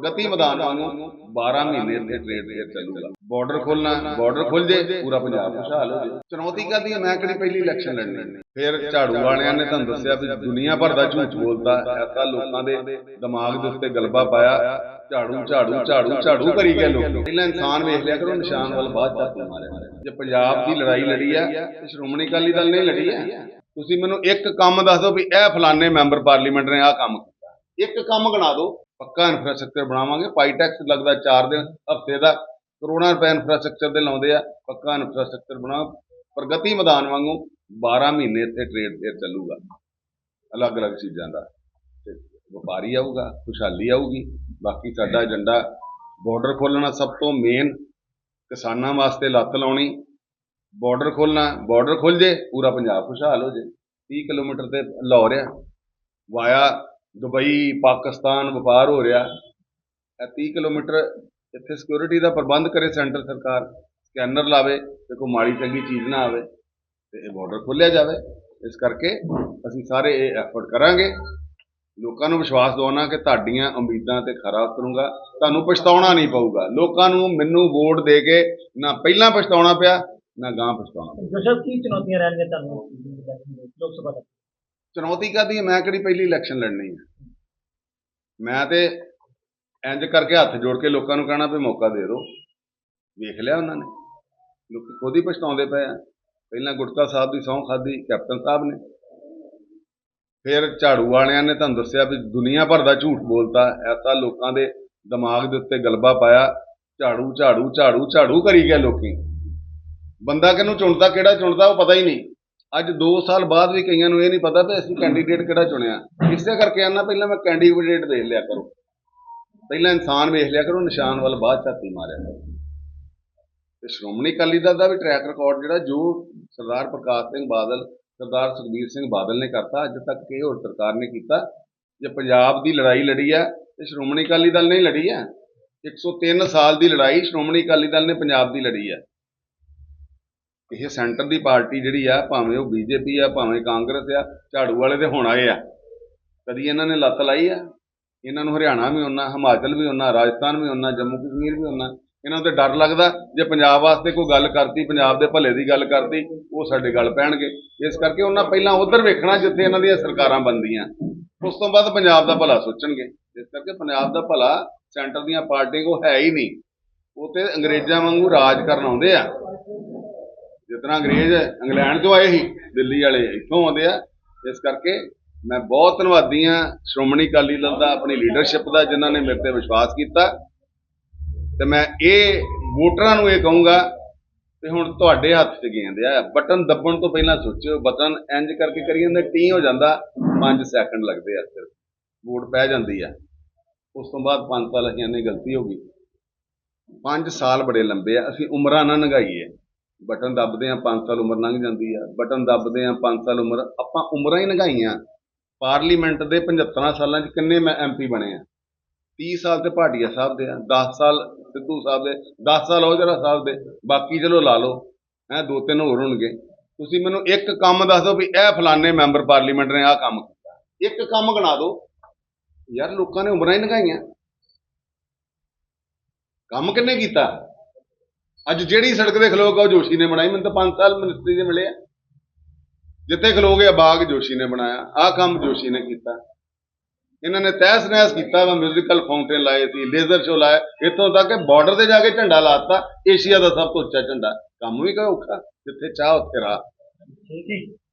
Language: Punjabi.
ਪ੍ਰਗਤੀ ਮੈਦਾਨ ਵਾਂਗੂ 12 ਮਹੀਨੇ ਇੱਥੇ ਟ੍ਰੇਡ ਫੇਅਰ ਚੱਲੂਗਾ ਬਾਰਡਰ ਖੋਲਣਾ ਬਾਰਡਰ ਖੁੱਲ ਜੇ, ਪੂਰਾ ਪੰਜਾਬ ਖੁਸ਼ਹਾਲ ਹੋ ਜੇ। ਚੁਣੌਤੀ ਕਾਦੀ ਮੈਂ ਕਿਹੜੀ ਪਹਿਲੀ ਇਲੈਕਸ਼ਨ ਲੜਨੀ ਫਿਰ ਝਾੜੂ ਵਾਲਿਆਂ ਨੇ ਤੁਹਾਨੂੰ ਦੱਸਿਆ ਵੀ ਦੁਨੀਆ ਭਰ ਦਾ ਝੂਠ ਬੋਲਦਾ, ਐਸਾ ਲੋਕਾਂ ਦੇ ਦਿਮਾਗ ਦੇ ਉੱਤੇ ਗਲਬਾ ਪਾਇਆ। ਝਾੜੂ ਝਾੜੂ ਝਾੜੂ ਝਾੜੂ ਕਰੀ ਗਏ ਲੋਕ। ਪਹਿਲਾਂ ਇਨਸਾਨ ਵੇਖ ਲਿਆ ਕਰੋ, ਨਿਸ਼ਾਨ ਵੱਲ ਬਾਅਦ ਚਾਤੀ ਮਾਰਿਆ ਜੇ ਪੰਜਾਬ ਦੀ ਲੜਾਈ ਲੜੀ ਆ, ਤੇ ਸ਼੍ਰੋਮਣੀ ਅਕਾਲੀ ਦਲ ਨੇ ਲੜੀ ਆ। ਤੁਸੀਂ ਮੈਨੂੰ ਇੱਕ ਕੰਮ ਦੱਸ ਦਿਓ ਵੀ ਇਹ ਫਲਾਣੇ ਮੈਂਬਰ ਪਾਰਲੀਮੈਂਟ ਨੇ ਆਹ ਕੰਮ ਕੀਤਾ। ਇੱਕ ਕੰਮ ਗਣਾ ਦਿਓ। ਪੱਕਾ ਇਨਫਰਾਸਟ੍ਰਕਚਰ ਬਣਾਵਾਂਗੇ। ਪਾਈਟੈਕਸ ਲੱਗਦਾ 4 ਦਿਨ, ਹਫ਼ਤੇ ਦਾ। ਕਰੋੜਾਂ ਰੁਪਏ ਇਨਫਰਾਸਟ੍ਰਕਚਰ ਦੇ ਲਾਉਂਦੇ ਆ। ਪੱਕਾ ਇਨਫਰਾਸਟ੍ਰਕਚਰ ਬਣਾ ਪ੍ਰਗਤੀ ਮੈਦਾਨ ਵਾਂਗੂ 12 ਮਹੀਨੇ ਇੱਥੇ ਟ੍ਰੇਡ ਫੇਅਰ ਚੱਲੂਗਾ। ਅਲੱਗ-ਅਲੱਗ ਚੀਜ਼ਾਂ ਦਾ। ਵਪਾਰੀ ਆਊਗਾ, ਖੁਸ਼ਹਾਲੀ ਆਊਗੀ। ਬਾਕੀ ਸਾਡਾ ਏਜੰਡਾ ਬਾਰਡਰ ਖੋਲਣਾ ਸਭ ਤੋਂ ਮੇਨ ਕਿਸਾਨਾਂ ਵਾਸਤੇ ਲੱਤ ਲਾਉਣੀ। ਬਾਰਡਰ ਖੋਲਣਾ ਬਾਰਡਰ ਖੁੱਲ ਜੇ, ਪੂਰਾ ਪੰਜਾਬ ਖੁਸ਼ਹਾਲ ਹੋ ਜੇ। 30 ਕਿਲੋਮੀਟਰ ਤੇ ਲਾਹੌਰ ਆ। ਵਾਇਆ ਦੁਬਈ, ਪਾਕਿਸਤਾਨ ਵਪਾਰ ਹੋ ਰਿਹਾ। ਇਹ 30 ਕਿਲੋਮੀਟਰ ਇੱਥੇ ਸਿਕਿਉਰਿਟੀ ਦਾ ਪ੍ਰਬੰਧ ਕਰੇ ਸੈਂਟਰ ਸਰਕਾਰ, ਸਕੈਨਰ ਲਾਵੇ ਤੇ ਕੋਈ ਮਾੜੀ ਚੰਗੀ ਚੀਜ਼ ਨਾ ਆਵੇ ਤੇ ਇਹ ਬਾਰਡਰ ਖੋਲ੍ਹਿਆ ਜਾਵੇ। ਇਸ ਕਰਕੇ ਅਸੀਂ ਸਾਰੇ ਇਹ ਐਫਰਟ ਕਰਾਂਗੇ। ਲੋਕਾਂ ਨੂੰ ਵਿਸ਼ਵਾਸ ਦਿਵਾਉਣਾ ਕਿ ਤੁਹਾਡੀਆਂ ਉਮੀਦਾਂ ਤੇ ਖਰਾ ਉਤਰੂੰਗਾ। ਤੁਹਾਨੂੰ ਪਛਤਾਉਣਾ ਨਹੀਂ ਪਊਗਾ। ਲੋਕਾਂ ਨੂੰ ਮੈਨੂੰ ਵੋਟ ਦੇ ਕੇ ਨਾ ਪਹਿਲਾਂ ਪਛਤਾਉਣਾ ਪਿਆ, ਨਾ ਗਾਂ ਪਛਤਾਉਣਾ ਪਿਆ। ਜੋਸ਼ਬ ਕੀ ਚੁਣੌਤੀਆਂ ਰਹਿਣਗੀਆਂ ਤੁਹਾਨੂੰ ਲੋਕ ਸਭਾ ਚੁਣੌਤੀ ਕਾਦੀ ਹੈ? ਮੈਂ ਕਿਹੜੀ ਪਹਿਲੀ ਇਲੈਕਸ਼ਨ ਲੜਨੀ ਹੈ? ਮੈਂ ਤੇ ਇੰਜ ਕਰਕੇ ਹੱਥ ਜੋੜ ਕੇ ਲੋਕਾਂ ਨੂੰ ਕਹਿਣਾ ਵੀ ਮੌਕਾ ਦੇ ਦਿਓ। ਵੇਖ ਲਿਆ ਉਹਨਾਂ ਨੇ। ਲੋਕ ਖੁਦ ਹੀ ਪਛਤਾਉਂਦੇ ਪਏ ਆ। ਪਹਿਲਾਂ ਗੁਟਕਾ ਸਾਹਿਬ ਦੀ ਸਹੁੰ ਖਾਦੀ ਕੈਪਟਨ ਸਾਹਿਬ ਨੇ। ਫਿਰ ਝਾੜੂ ਵਾਲਿਆਂ ਨੇ ਤੁਹਾਨੂੰ ਦੱਸਿਆ ਵੀ ਦੁਨੀਆ ਭਰ ਦਾ ਝੂਠ ਬੋਲਤਾ। ਐਸਾ ਲੋਕਾਂ ਦੇ ਦਿਮਾਗ ਦੇ ਉੱਤੇ ਗਲਬਾ ਪਾਇਆ। ਝਾੜੂ ਝਾੜੂ ਝਾੜੂ ਝਾੜੂ ਕਰੀ ਗਏ ਲੋਕੀ। ਬੰਦਾ ਕਿਹਨੂੰ ਚੁਣਦਾ, ਕਿਹੜਾ ਚੁਣਦਾ ਉਹ ਪਤਾ ਹੀ ਨਹੀਂ। ਅੱਜ 2 ਸਾਲ ਬਾਅਦ ਵੀ ਕਈਆਂ ਨੂੰ ਇਹ ਨਹੀਂ ਪਤਾ ਵੀ ਅਸੀਂ ਕੈਂਡੀਡੇਟ ਕਿਹੜਾ ਚੁਣਿਆ। ਇਸੇ ਕਰਕੇ ਆਨਾ ਪਹਿਲਾਂ ਮੈਂ ਕੈਂਡੀਡੇਟ ਦੇਖ ਲਿਆ ਕਰੋ। ਪਹਿਲਾਂ ਇਨਸਾਨ ਵੇਖ ਲਿਆ ਕਰੋ, ਨਿਸ਼ਾਨ ਵੱਲ ਬਾਅਦ ਝਾਤੀ ਮਾਰਿਆ ਕਰੋ। ਤੇ ਸ਼੍ਰੋਮਣੀ ਅਕਾਲੀ ਦਲ ਦਾ ਵੀ ਟਰੈਕ ਰਿਕਾਰਡ ਜਿਹੜਾ ਜੋ ਸਰਦਾਰ ਪ੍ਰਕਾਸ਼ ਸਿੰਘ ਬਾਦਲ, ਸਰਦਾਰ ਸੁਖਬੀਰ ਸਿੰਘ ਬਾਦਲ ਨੇ ਕਰਤਾ, ਅੱਜ ਤੱਕ ਕਿਸੇ ਹੋਰ ਸਰਕਾਰ ਨੇ ਕੀਤਾ। ਜੇ ਪੰਜਾਬ ਦੀ ਲੜਾਈ ਲੜੀ ਹੈ ਤੇ ਸ਼੍ਰੋਮਣੀ ਅਕਾਲੀ ਦਲ ਨੇ ਲੜੀ ਹੈ 103 ਸਾਲ ਦੀ ਲੜਾਈ ਸ਼੍ਰੋਮਣੀ ਅਕਾਲੀ ਦਲ ਨੇ ਪੰਜਾਬ ਦੀ ਲੜੀ ਹੈ ਇਹ ਸੈਂਟਰ ਦੀ ਪਾਰਟੀ ਜਿਹੜੀ ਆ, ਭਾਵੇਂ ਉਹ ਬੀਜੇਪੀ ਆ, ਭਾਵੇਂ ਕਾਂਗਰਸ ਆ, ਝਾੜੂ ਵਾਲੇ ਤੇ ਹੁਣ ਆਏ ਆ। ਕਦੀ ਇਹਨਾਂ ਨੇ ਲੱਤ ਲਾਈ ਆ? ਇਹਨਾਂ ਨੂੰ ਹਰਿਆਣਾ ਵੀ ਉਹਨਾਂ ਹਿਮਾਚਲ ਵੀ ਉਹਨਾਂ ਰਾਜਸਥਾਨ ਵੀ ਉਹਨਾਂ ਜੰਮੂ ਕਸ਼ਮੀਰ ਵੀ ਉਹਨਾਂ ਇਹਨਾਂ ਨੂੰ ਤੇ ਡਰ ਲੱਗਦਾ ਜੇ ਪੰਜਾਬ ਵਾਸਤੇ ਕੋਈ ਗੱਲ ਕਰਤੀ, ਪੰਜਾਬ ਦੇ ਭਲੇ ਦੀ ਗੱਲ ਕਰਤੀ, ਉਹ ਸਾਡੇ ਗੱਲ ਪੈਣਗੇ। ਇਸ ਕਰਕੇ ਉਹਨਾਂ ਪਹਿਲਾਂ ਉਧਰ ਵੇਖਣਾ ਜਿੱਥੇ ਇਹਨਾਂ ਦੀਆਂ ਸਰਕਾਰਾਂ ਬਣਦੀਆਂ। ਉਸ ਤੋਂ ਬਾਅਦ ਪੰਜਾਬ ਦਾ ਭਲਾ ਸੋਚਣਗੇ। ਇਸ ਕਰਕੇ ਪੰਜਾਬ ਦਾ ਭਲਾ ਸੈਂਟਰ ਦੀਆਂ ਪਾਰਟੀਆਂ ਕੋ ਹੈ ਹੀ ਨਹੀਂ। ਉਹ ਤੇ ਅੰਗਰੇਜ਼ਾਂ ਵਾਂਗੂ ਰਾਜ ਕਰਨ ਆਉਂਦੇ ਆ। ਜਿਸ ਤਰ੍ਹਾਂ ਅੰਗਰੇਜ਼ ਇੰਗਲੈਂਡ ਤੋਂ ਆਏ ਸੀ, ਦਿੱਲੀ ਵਾਲੇ ਇੱਥੋਂ ਆਉਂਦੇ ਆ, ਇਸ ਕਰਕੇ ਮੈਂ ਬਹੁਤ ਧੰਨਵਾਦੀ ਆ ਸ਼੍ਰੋਮਣੀ ਅਕਾਲੀ ਦਲ ਦਾ, ਆਪਣੀ ਲੀਡਰਸ਼ਿਪ ਦਾ, ਜਿਨ੍ਹਾਂ ਨੇ ਮੇਰੇ ਤੇ ਵਿਸ਼ਵਾਸ ਕੀਤਾ। ਤੇ ਮੈਂ ਇਹ ਵੋਟਰਾਂ ਨੂੰ ਇਹ ਕਹੂੰਗਾ, ਤੇ ਹੁਣ ਤੁਹਾਡੇ ਹੱਥ 'ਚ ਗੇਂਦ ਆ, ਬਟਨ ਦੱਬਣ ਤੋਂ ਪਹਿਲਾਂ ਸੋਚਿਓ, ਬਟਨ ਇੰਜ ਕਰਕੇ ਕਰੀ ਜਾਂਦਾ, ਟੀ ਹੋ ਜਾਂਦਾ 5 ਸੈਕਿੰਡ ਲੱਗਦੇ ਆ ਸਿਰਫ, ਵੋਟ ਪੈ ਜਾਂਦੀ ਆ। ਉਸ ਤੋਂ ਬਾਅਦ 5 ਸਾਲ ਅਸੀਂ ਇੰਨੀ ਗਲਤੀ ਹੋ ਗਈ। 5 ਸਾਲ ਬੜੇ ਲੰਬੇ ਆ, ਅਸੀਂ ਉਮਰਾਂ ਨਾ ਨਗਾਈਏ ਬਟਨ ਦੱਬਦੇ ਆ 5 ਸਾਲ ਉਮਰ ਲੰਘ ਜਾਂਦੀ ਆ। ਬਟਨ ਦੱਬਦੇ ਆ 5 ਸਾਲ ਉਮਰ, ਆਪਾਂ ਉਮਰਾਂ ਹੀ ਲੰਘਾਈਆਂ। ਪਾਰਲੀਮੈਂਟ ਦੇ 75 ਸਾਲਾਂ 'ਚ ਕਿੰਨੇ ਮੈਂ ਐਮਪੀ ਬਣੇ ਆ? 30 ਸਾਲ ਤੇ ਭਾਟੀਆ ਸਾਹਿਬ ਦੇ ਆ 10 ਸਾਲ ਸਿੱਧੂ ਸਾਹਿਬ ਦੇ 10 ਸਾਲ ਔਜਲਾ ਸਾਹਿਬ ਦੇ, ਬਾਕੀ ਚਲੋ ਲਾ ਲਓ, ਹੈ, ਦੋ ਤਿੰਨ ਹੋਰ ਹੋਣਗੇ। ਤੁਸੀਂ ਮੈਨੂੰ ਇੱਕ ਕੰਮ ਦੱਸ ਦਿਓ ਵੀ ਇਹ ਫਲਾਣੇ ਮੈਂਬਰ ਪਾਰਲੀਮੈਂਟ ਨੇ ਆਹ ਕੰਮ ਕੀਤਾ। ਇੱਕ ਕੰਮ ਗਣਾ ਦਿਓ। ਯਾਰ ਲੋਕਾਂ ਨੇ ਉਮਰਾਂ ਹੀ ਲੰਘਾਈਆਂ। ਕੰਮ ਕਿੰਨੇ ਕੀਤਾ? ਅੱਜ ਜਿਹੜੀ ਸੜਕ ਦੇ ਖਲੋਗਾ ਉਹ ਜੋਸ਼ੀ ਨੇ ਬਣਾਈ, ਮੈਨੂੰ ਤਾਂ 5 ਸਾਲ ਮਿਨਿਸਟਰੀ ਦੇ ਮਿਲੇ ਆ। ਜਿੱਥੇ ਖਲੋਗੇ ਆ, ਬਾਗ ਜੋਸ਼ੀ ਨੇ ਬਣਾਇਆ, ਆਹ ਕੰਮ ਜੋਸ਼ੀ ਨੇ ਕੀਤਾ। ਇਹਨਾਂ ਨੇ ਤਹਿਸ ਨਹਿਸ ਕੀਤਾ ਵਾ ਮਿਊਜ਼ੀਕਲ ਫਾਊਂਟੇਨ ਲਾਏ ਸੀ ਲੇਜ਼ਰ ਸ਼ੋ ਲਾਇਆ। ਇੱਥੋਂ ਤੱਕ ਕਿ ਬਾਰਡਰ ਤੇ ਜਾ ਕੇ ਝੰਡਾ ਲਾਤਾ, ਏਸ਼ੀਆ ਦਾ ਸਭ ਤੋਂ ਉੱਚਾ ਝੰਡਾ। ਕੰਮ ਵੀ ਕੋਈ ਔਖਾ? ਜਿੱਥੇ ਚਾਹ, ਉੱਥੇ ਰਾਹ। ਠੀਕ ਹੈ